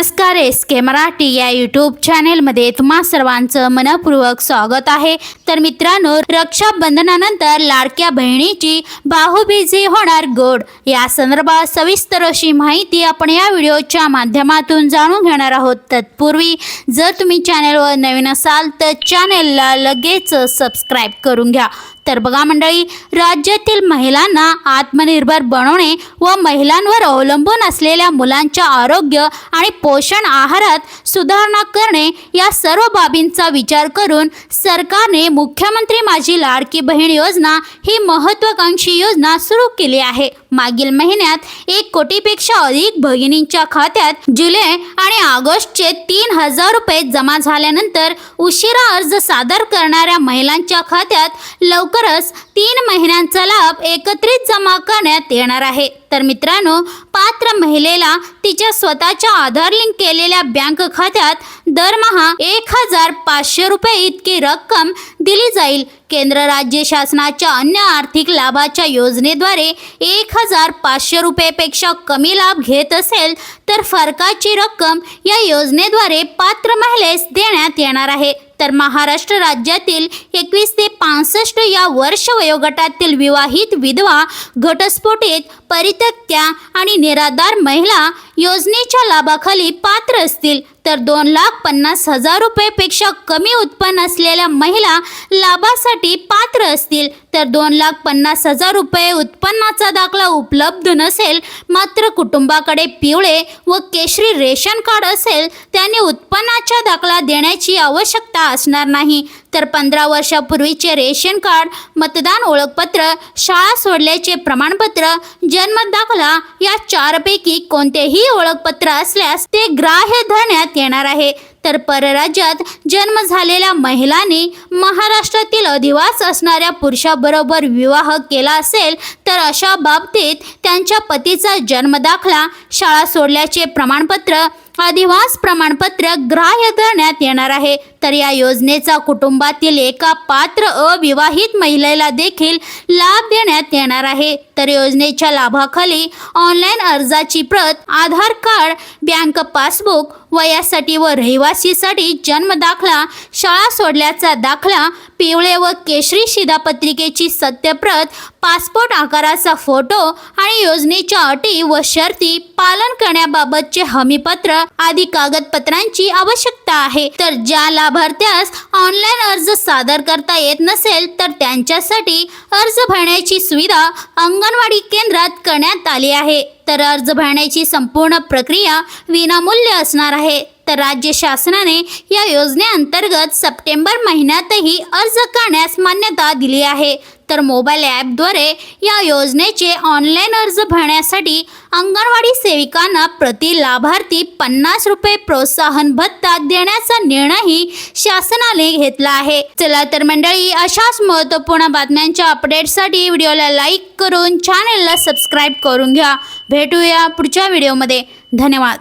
नमस्कार एस के मराठी या यूट्यूब चॅनेलमध्ये तुम्हा सर्वांचं मनपूर्वक स्वागत आहे. तर मित्रांनो रक्षाबंधनानंतर लाडक्या बहिणीची बाहुबीजी होणार गोड. या संदर्भात सविस्तर अशी माहिती आपण या व्हिडिओच्या माध्यमातून जाणून घेणार आहोत. तत्पूर्वी जर तुम्ही चॅनेलवर नवीन असाल तर चॅनेलला लगेच सबस्क्राईब करून घ्या. तर बघा मंडळी राज्यातील महिलांना आत्मनिर्भर बनवणे व महिलांवर अवलंबून असलेल्या मुलांच्या आरोग्य आणि पोषण आहारात सुधारणा करणे या सर्व बाबींचा विचार करून सरकारने मुख्यमंत्री माझी लाडकी बहीण योजना ही महत्त्वाकांक्षी योजना सुरू केली आहे. मागील महिन्यात एक कोटीपेक्षा अधिक भगिनींच्या खात्यात जुलै आणि ऑगस्टचे तीन हजार रुपये जमा झाल्यानंतर उशिरा अर्ज सादर करणाऱ्या महिलांच्या खात्यात लवकरच तीन महिन्यांचा लाभ एकत्रित जमा करण्यात येणार आहे. तर मित्रांनो पात्र महिलेला तिच्या स्वतःच्या आधार लिंक केलेल्या बँक खात्यात दरमहा एक हजार पाचशे रुपये इतकी रक्कम दिली जाईल. केंद्र राज्य शासनाच्या अन्य आर्थिक लाभाच्या योजनेद्वारे एक हजार पाचशे रुपयेपेक्षा कमी लाभ घेत असेल तर फरकाची रक्कम या योजनेद्वारे पात्र महिलेस देण्यात येणार आहे. तर महाराष्ट्र राज्यातील एकवीस ते पासष्ट या वर्ष वयोगटातील विवाहित विधवा घटस्फोटित परित्यक्त्या आणि निराधार महिला योजनेच्या लाभाखाली पात्र असतील. तर दोन लाख पन्नास हजार रुपयेपेक्षा कमी उत्पन्न असलेल्या महिला लाभासाठी पात्र असतील. तर दोन लाख पन्नास हजार रुपये उत्पन्नाचा दाखला उपलब्ध नसेल मात्र कुटुंबाकडे पिवळे व केशरी रेशन कार्ड असेल त्याने उत्पन्नाचा दाखला देण्याची आवश्यकता असणार नाही. तर पंधरा वर्षापूर्वीचे रेशन कार्ड मतदान ओळखपत्र शाळा सोडल्याचे प्रमाणपत्र जन्म दाखला या चारपैकी कोणतेही ओळखपत्र असल्यास ते ग्राह्य धरण्यात येणार आहे. तर परराज्यात जन्म झालेल्या महिलांनी महाराष्ट्रातील अधिवास असणाऱ्या पुरुषाबरोबर विवाह केला असेल तर अशा बाबतीत त्यांच्या पतीचा जन्मदाखला शाळा सोडल्याचे प्रमाणपत्र अधिवास प्रमाणपत्र ग्राह्य धरण्यात येणार आहे. तर या योजनेचा कुटुंबातील एका पात्र अविवाहित महिलेला देखील लाभ देण्यात येणार आहे. तर योजनेच्या लाभाखाली ऑनलाईन अर्जाची प्रत आधार कार्ड बँक पासबुक वयासाठी व रहिवासीसाठी जन्म दाखला शाळा सोडल्याचा दाखला पिवळे व केशरी शिधापत्रिकेची सत्यप्रत पासपोर्ट आकाराचा फोटो आणि योजनेच्या अटी व शर्ती पालन करण्याबाबतचे हमीपत्र आदी कागदपत्रांची आवश्यकता आहे. तर ज्या लाभार्थ्यास ऑनलाईन अर्ज सादर करता येत नसेल तर त्यांच्यासाठी अर्ज भरण्याची सुविधा अंगणवाडी केंद्रात करण्यात आली आहे. तर अर्ज भरण्याची संपूर्ण प्रक्रिया विनामूल्य असणार आहे. तर राज्य शासनाने या योजनेअंतर्गत सप्टेंबर महिन्यातही अर्ज करण्यास मान्यता दिली आहे. तर मोबाईल ॲपद्वारे या योजनेचे ऑनलाईन अर्ज भरण्यासाठी अंगणवाडी सेविकांना प्रति लाभार्थी पन्नास रुपये प्रोत्साहन भत्ता देण्याचा निर्णयही शासनाने घेतला आहे. चला तर मंडळी अशाच महत्त्वपूर्ण बातम्यांच्या अपडेटसाठी व्हिडिओला लाईक करून चॅनेलला सबस्क्राईब करून घ्या. भेटूया पुढच्या व्हिडिओमध्ये धन्यवाद.